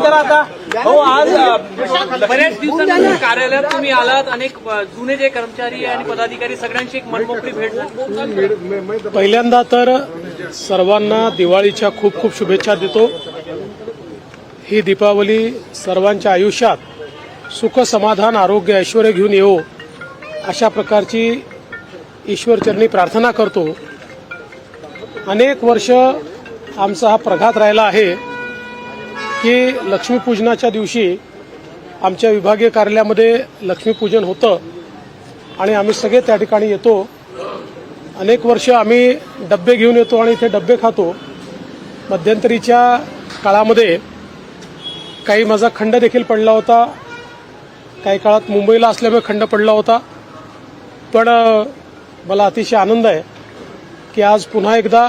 जरा आता. हो आज बऱ्याच दिवसांनी कार्यालयात तुम्ही आलात. अनेक जुने जे कर्मचारी आणि पदाधिकारी सगळ्यांची एक मनमोकळी भेट झाली. पहिल्यांदा तर सर्वांना दिवाळीच्या खूप खूप शुभेच्छा देतो. ही दीपावली सर्वांच्या आयुष्यात सुख समाधान आरोग्य ऐश्वर घेऊन येवो अशा प्रकारची ईश्वरचरणी प्रार्थना करतो. अनेक वर्ष आमचा हा प्रघात राहिला आहे. की लक्ष्मीपूजनाच्या दिवशी आमच्या विभागीय कार्यालयामध्ये लक्ष्मीपूजन होतं आणि आम्ही सगळे त्या ठिकाणी येतो. अनेक वर्ष आम्ही डब्बे घेऊन येतो आणि इथे डब्बे खातो. मध्यंतरीच्या काळामध्ये काही माझा खंड देखील पडला होता. काही काळात मुंबईला असल्यामुळे खंड पडला होता. पण मला अतिशय आनंद आहे की आज पुन्हा एकदा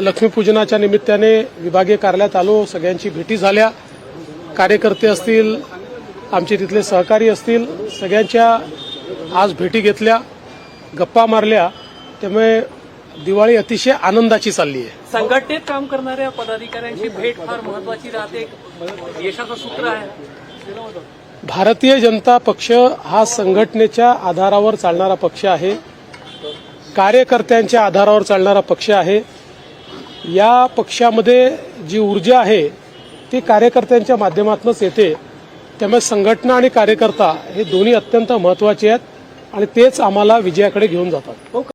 लक्ष्मीपूजनाच्या निमित्ताने विभागीय कार्यालयात आलो. सगळ्यांची भेटी झाल्या. कार्यकर्ते असतील आमचे तिथले सहकारी असतील सगळ्यांच्या आज भेटी घेतल्या गप्पा मारल्या. त्यामुळे दिवाळी अतिशय आनंदाची चालली आहे. संघटनेत काम करणाऱ्या पदाधिकाऱ्यांची भेट फार महत्वाची राहते. यशाचं सूत्र आहे. भारतीय जनता पक्ष हा संघटनेच्या आधारावर चालणारा पक्ष आहे. कार्यकर्त्यांच्या आधारावर चालणारा पक्ष आहे. या पक्षामध्ये जी ऊर्जा आहे ती कार्यकर्त्यांच्या माध्यमातूनच येते. त्यामुळे संघटना आणि कार्यकर्ता हे दोन्ही अत्यंत महत्त्वाचे आहेत आणि तेच आम्हाला विजयाकडे घेऊन जातात.